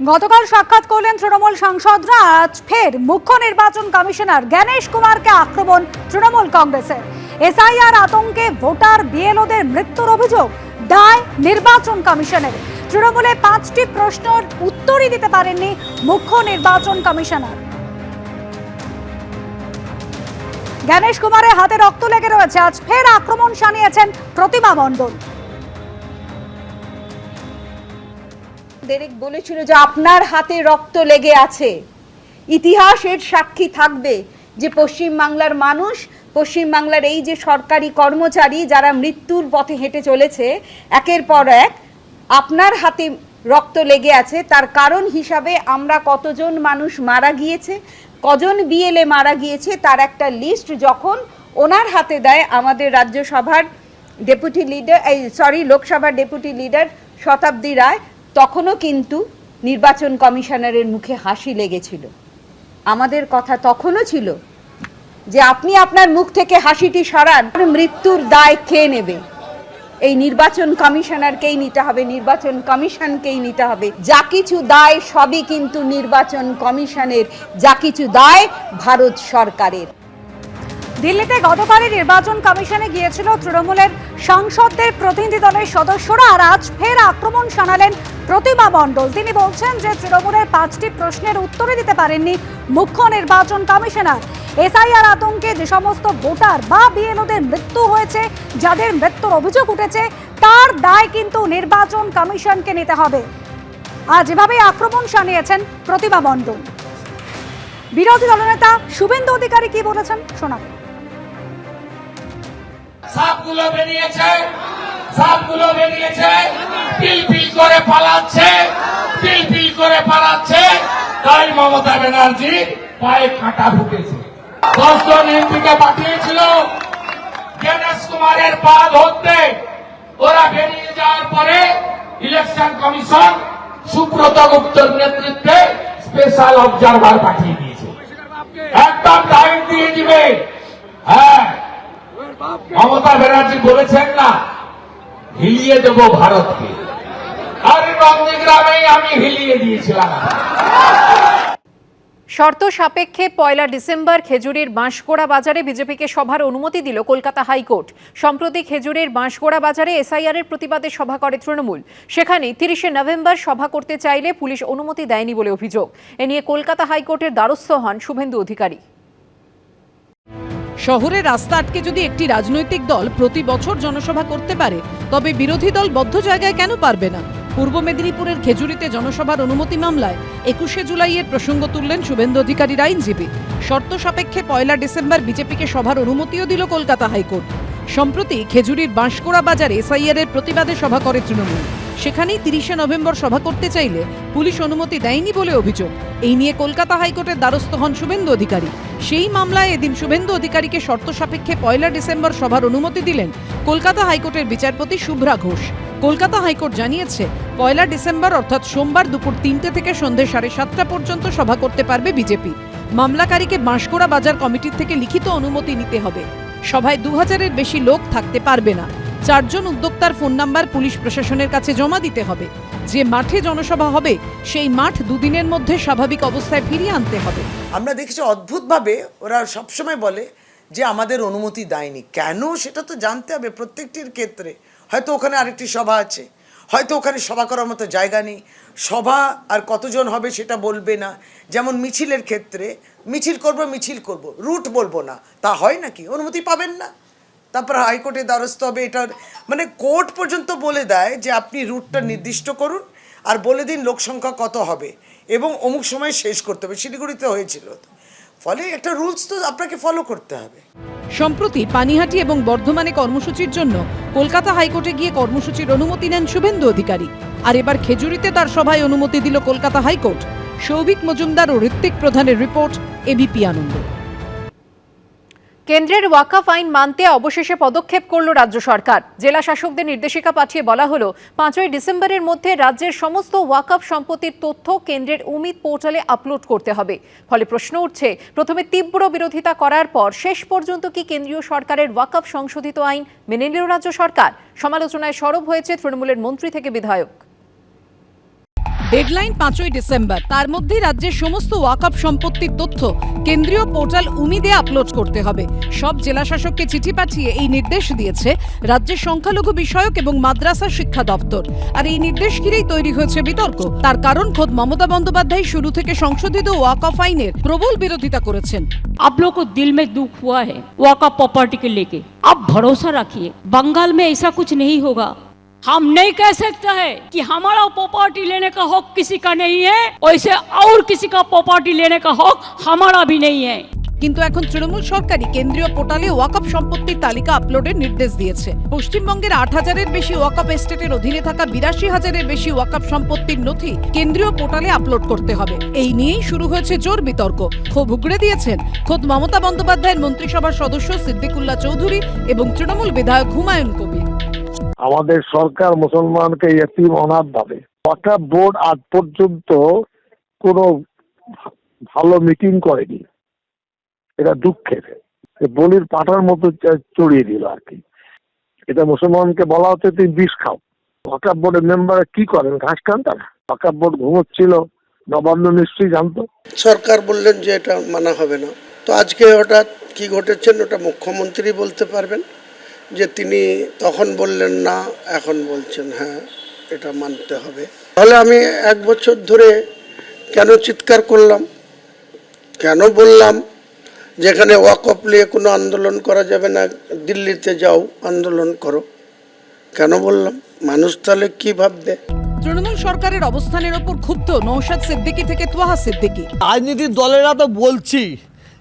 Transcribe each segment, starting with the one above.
গতকাল সাক্ষাৎ করলেন তৃণমূল সাংসদরা। আজ ফের মুখ্য নির্বাচন কমিশনার জ্ঞানেশ কুমারকে আক্রমণ তৃণমূল কংগ্রেসের। এসআইআর আতঙ্কে ভোটার বিএলওদের মৃত্যুর অভিযোগ দায় নির্বাচন কমিশনের। তৃণমূলে পাঁচটি প্রশ্নের উত্তরই দিতে পারেননি মুখ্য নির্বাচন কমিশনার। জ্ঞানেশ কুমারের হাতে রক্ত লেগে রয়েছে। আজ ফের আক্রমণ শানিয়েছেন প্রতিমা মণ্ডল। ডেরেক বলেছিল যে আপনার হাতে রক্ত লেগে আছে। ইতিহাসের সাক্ষী থাকবে যে পশ্চিম বাংলার মানুষ, পশ্চিম বাংলার এই যে সরকারি কর্মচারী যারা মৃত্যুর পথে হেঁটে চলেছে, একের পর এক আপনার হাতে রক্ত লেগে আছে, তার কারণ হিসাবে আমরা কতজন মানুষ মারা গিয়েছে, কজন বিএলএ মারা গিয়েছে, তার একটা লিস্ট যখন ওনার হাতে দেয় আমাদের রাজ্যসভার ডেপুটি লিডার এই সরি লোকসভার ডেপুটি লিডার শতাব্দী রায় তখনও কিন্তু নির্বাচন কমিশনারের মুখে হাসি লেগেছিল। আমাদের কথা তখনও ছিল যে আপনি আপনার মুখ থেকে হাসিটি সরান মৃত্যুর দায় খেয়ে নেবে? এই নির্বাচন কমিশনারকেই নিতে হবে, নির্বাচন কমিশনকেই নিতে হবে। যা কিছু দায় সবই কিন্তু নির্বাচন কমিশনের, যা কিছু দায় ভারত সরকারের। দিল্লিতে গতকালই নির্বাচন কমিশনে গিয়েছিল তৃণমূলের সাংসদদের প্রতিনিধি দলের সদস্যরা আর আজ ফের আক্রমণ শানালেন প্রতিমা মণ্ডল। তিনি বলছেন যে তৃণমূলের পাঁচটি প্রশ্নের উত্তরে দিতে পারেননি মুখ্য নির্বাচন কমিশনার। এসআইআর আতঙ্কে যে সমস্ত ভোটার বা বিএলওদের মৃত্যু হয়েছে, যাদের মৃত্যুর অভিযোগ উঠেছে, তার দায় কিন্তু নির্বাচন কমিশনকে নিতে হবে। আজ এভাবেই আক্রমণ শানিয়েছেন প্রতিমা মণ্ডল। বিরোধী দলনেতা শুভেন্দু অধিকারী কি বলেছেন? শোনাবেন সাপগুলো বেরিয়েছে সাপগুলো বেরিয়েছে করে পালাচ্ছে পিল পিল করে পালাচ্ছে। তাই মমতা ব্যানার্জি পায়ে কাঁটা দশজন এমপিকে পাঠিয়েছিল গণেশ কুমারের পা ধরতে। ওরা বেরিয়ে যাওয়ার পরে ইলেকশন কমিশন সুব্রত গুপ্তর নেতৃত্বে স্পেশাল অবজারভার পাঠিয়ে দিয়েছে একদম টাইম দিয়ে দিবে। হ্যাঁ মমতা ব্যানার্জি বলেছেন না, হিলিয়ে দেব ভারতকে। আর নন্দীগ্রামেই আমি হিলিয়ে দিয়েছিলাম। শর্ত সাপেক্ষে পয়লা ডিসেম্বর খেজুরির বাঁশগোড়া বাজারে বিজেপিকে সভার অনুমতি দিল কলকাতা হাইকোর্ট। সম্প্রতি খেজুরের বাঁশগোড়া বাজারে এসআইআর এর প্রতিবাদে সভা করে তৃণমূল। সেখানে তিরিশে নভেম্বর সভা করতে চাইলে পুলিশ অনুমতি দেয়নি বলে অভিযোগ। এ নিয়ে কলকাতা হাইকোর্টের দ্বারস্থ হন শুভেন্দু অধিকারী। শহরে রাস্তা আটকে যদি একটি রাজনৈতিক দল প্রতি বছর জনসভা করতে পারে, তবে বিরোধী দল বদ্ধ জায়গায় কেন পারবে না? পূর্ব মেদিনীপুরের খেজুরিতে জনসভার অনুমতি মামলায় একুশে জুলাইয়ের প্রসঙ্গ তুললেন শুভেন্দু অধিকারীর আইনজীবী। শর্ত সাপেক্ষে পয়লা ডিসেম্বর বিজেপিকে সভার অনুমতিও দিল কলকাতা হাইকোর্ট। সম্প্রতি খেজুরির বাঁশকোড়া বাজার এসআইআর এর প্রতিবাদে সভা করে তৃণমূল। সেখানেই তিরিশে নভেম্বর সভা করতে চাইলে পুলিশ অনুমতি দেয়নি বলে অভিযোগ। এই নিয়ে কলকাতা হাইকোর্টের দ্বারস্থ হন শুভেন্দু অধিকারী। সেই মামলায় এদিন শুভেন্দু অধিকারীকে শর্ত সাপেক্ষে পয়লা ডিসেম্বর সভার অনুমতি দিলেন কলকাতা হাইকোর্টের বিচারপতি শুভ্রা ঘোষ। কলকাতা হাইকোর্ট জানিয়েছে, পয়লা ডিসেম্বর অর্থাৎ সোমবার দুপুর তিনটে থেকে সন্ধে সাড়ে সাতটা পর্যন্ত সভা করতে পারবে বিজেপি। মামলাকারীকে বাঁশকোড়া বাজার কমিটির থেকে লিখিত অনুমতি নিতে হবে। সভায় দু হাজারের বেশি লোক থাকতে পারবে না। চারজন উদ্যোক্তার ফোন নাম্বার পুলিশ প্রশাসনের কাছে জমা দিতে হবে। যে মাঠে জনসভা হবে, সেই মাঠ দুদিনের মধ্যে স্বাভাবিক অবস্থায় ফিরিয়ে আনতে হবে। আমরা দেখেছি অদ্ভুতভাবে ওরা সবসময় বলে যে আমাদের অনুমতি দেয়নি। কেন? সেটা তো জানতে হবে প্রত্যেকটির ক্ষেত্রে। হয়তো ওখানে আরেকটি সভা আছে। হয়তো ওখানে সভা করার মতো জায়গা নেই। সভা আর কতজন হবে সেটা বলবে না। যেমন মিছিলের ক্ষেত্রে, মিছিল করব মিছিল করব, রুট বলব না। তা হয় নাকি? অনুমতি পাবেন না। তারপর হাইকোর্টে দ্বারস্থ হবে এটার। মানে কোর্ট পর্যন্ত বলে দেয় যে আপনি রুটটা নির্দিষ্ট করুন আর বলে দিন লোক সংখ্যা কত হবে এবং অমুক সময় শেষ করতে হবে। শিলিগুড়িতে হয়েছিল। ফলে একটা রুলস তো আপনাকে ফলো করতে হবে। সম্প্রতি পানিহাটি এবং বর্ধমানে কর্মসূচির জন্য কলকাতা হাইকোর্টে গিয়ে কর্মসূচির অনুমতি নেন শুভেন্দু অধিকারী। আর এবার খেজুরিতে তার সভায় অনুমতি দিল কলকাতা হাইকোর্ট। সৌভিক মজুমদার ও ঋত্বিক প্রধানের রিপোর্ট এবিপি আনন্দ। কেন্দ্রের ওয়াকাফ আইন মানতে অবশেষে পদক্ষেপ করল রাজ্য সরকার। জেলা শাসকদের নির্দেশিকা পাঠিয়ে বলা হলো, পাঁচই ডিসেম্বরের মধ্যে রাজ্যের সমস্ত ওয়াকাফ সম্পত্তির তথ্য কেন্দ্রের উমিদ পোর্টালে আপলোড করতে হবে। ফলে প্রশ্ন উঠছে, প্রথমে তীব্র বিরোধিতা করার পর শেষ পর্যন্ত কি কেন্দ্রীয় সরকারের ওয়াকাফ সংশোধিত আইন মেনে নিল রাজ্য সরকার? সমালোচনায় সরব হয়েছে তৃণমূলের মন্ত্রী থেকে বিধায়ক। ডেডলাইন পাঁচই ডিসেম্বর তার মধ্যেই রাজ্যের সমস্ত ওয়াকআপ সম্পত্তির তথ্য কেন্দ্রীয় পোর্টাল উমিদে আপলোড করতে হবে সব জেলা শাসককে চিঠি পাঠিয়ে এই নির্দেশ দিয়েছে রাজ্যের সংখ্যালঘু বিষয়ক এবং মাদ্রাসা শিক্ষা দপ্তর আর এই নির্দেশ ঘিরেই তৈরি হয়েছে বিতর্ক তার কারণ খোদ মমতা বন্দ্যোপাধ্যায় শুরু থেকে সংশোধিত ওয়াকআপ আইনের প্রবল বিরোধিতা করেছেন आप लोग को दिल में दुख हुआ है वाका प्रॉपर्टी के लेके आप भरोसा रखिए बंगाल में ऐसा कुछ नहीं होगा हम नहीं कह सकते हैं कि हमारा प्रॉपर्टी लेने का हक किसी का नहीं है वैसे और किसी का प्रॉपर्टी लेने का हक हमारा भी नहीं है কিন্তু এখন তৃণমূল সরকারই কেন্দ্রীয় পোর্টালে ওয়াকআপ সম্পত্তির তালিকা আপলোডের নির্দেশ দিয়েছে পশ্চিমবঙ্গের আট হাজারের বেশি ওয়াকআপ এস্টেটের অধীনে থাকা বিরাশি হাজারের বেশি ওয়াকআপ সম্পত্তির নথি কেন্দ্রীয় পোর্টালে আপলোড করতে হবে এই নিয়েই শুরু হয়েছে জোর বিতর্ক ক্ষোভ উগড়ে দিয়েছেন খোদ মমতা বন্দ্যোপাধ্যায়ের মন্ত্রিসভার সদস্য সিদ্দিকুল্লাহ চৌধুরী এবং তৃণমূল বিধায়ক হুমায়ুন কবির আমাদের সরকার মুসলমানকে এতিম অনাথ ভাবে ওয়াকাফ বোর্ড আজ পর্যন্ত কোনো ভালো মিটিং করেনি। এটা দুঃখের। বলির পাঠার মতো চড়িয়ে দিল আর কি। এটা মুসলমানকে বলা হচ্ছে তুমি বিষ খাও। ওয়াকাফ বোর্ডের মেম্বার কি করেন? ঘাস খান তারা? ওয়াকাফ বোর্ড ঘুমোচ্ছিল, নবান্ন নিশ্চয়ই জানতো। সরকার বললেন যে এটা মানা হবে না। তো আজকে হঠাৎ কি ঘটেছেন ওটা মুখ্যমন্ত্রী বলতে পারবেন? যে তিনি তখন বললেন না এখন বলছেন হ্যাঁ এটা মানতে হবে। তাহলে আমি এক বছর ধরে কেন চিৎকার করলাম? কেন বললাম যেখানে ওয়াকফ নিয়ে কোনো আন্দোলন করা যাবে না দিল্লিতে যাও আন্দোলন করো। কেন বললাম? মানুষ তাহলে কি ভাববে? তৃণমূল সরকারের অবস্থানের ওপর ক্ষুব্ধ নৌশাদ সিদ্দিকী থেকে তোহা সিদ্দিকী। রাজনীতির দলেরা তো বলছি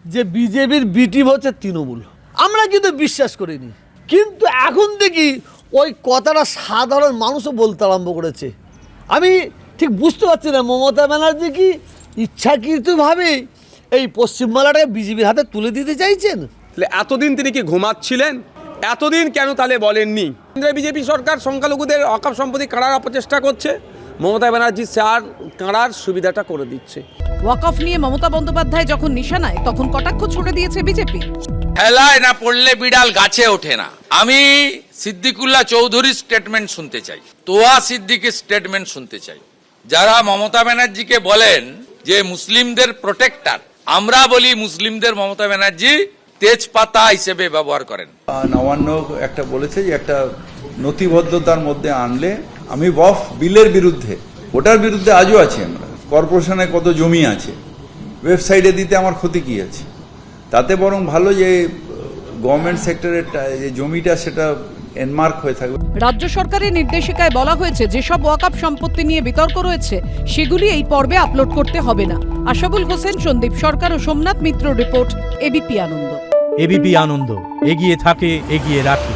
যে বিজেপির বি টিম হচ্ছে তৃণমূল। আমরা কিন্তু বিশ্বাস করিনি। কিন্তু এখন দেখি ওই কথাটা সাধারণ মানুষও বলতে আরম্ভ করেছে। আমি ঠিক বুঝতে পারছি না মমতা ব্যানার্জি কি ইচ্ছাকৃতভাবে এই পশ্চিমবাংলাটাকে বিজেপির হাতে তুলে দিতে চাইছেন? তাহলে এতদিন তিনি কি ঘুমাচ্ছিলেন? এতদিন কেন তাহলে বলেননি? কেন্দ্রে বিজেপি সরকার সংখ্যালঘুদের অকাপ সম্পত্তি কাড়ার অপচেষ্টা করছে। মমতা ব্যানার্জি স্যার কাড়ার সুবিধাটা করে দিচ্ছে। ওয়াকফ নিয়ে মমতা বন্দ্যোপাধ্যায় যখন নিশানায় তখন কটাক্ষ ছুড়ে দিয়েছে বিজেপি। হেলায় না পড়লে বিড়াল গাছে ওঠে না। আমি সিদ্দিকুল্লাহ চৌধুরীর স্টেটমেন্ট শুনতে চাই। তোয়া সিদ্দিকের স্টেটমেন্ট শুনতে চাই। যারা মমতা ব্যানার্জিকে বলেন যে মুসলিমদের প্রোটেক্টার আমরা বলি মুসলিমদের মমতা ব্যানার্জি তেজপাতা হিসেবে ব্যবহার করেন। নবান্ন একটা বলেছে যে একটা নথিবদ্ধতার মধ্যে আনলে আমি বফ বিলের বিরুদ্ধে, ওটার বিরুদ্ধে আজও আছি আমরা। কর্পোরেশনে কত জমি আছে, ওয়েবসাইটে দিতে আমার ক্ষতি কি আছে? তাতে বরং ভালো যে গভর্নমেন্ট সেক্টরের যে জমিটা সেটা এনমার্ক হয়ে থাকবে। রাজ্য সরকারের নির্দেশিকায় বলা হয়েছে যেসব ওয়াকআপ সম্পত্তি নিয়ে বিতর্ক রয়েছে সেগুলি এই পর্বে আপলোড করতে হবে না। আশাবুল হোসেন সন্দীপ সরকার ও Somnath Mitra report ABP Ananda. ABP Ananda এগিয়ে থাকে এগিয়ে রাখে।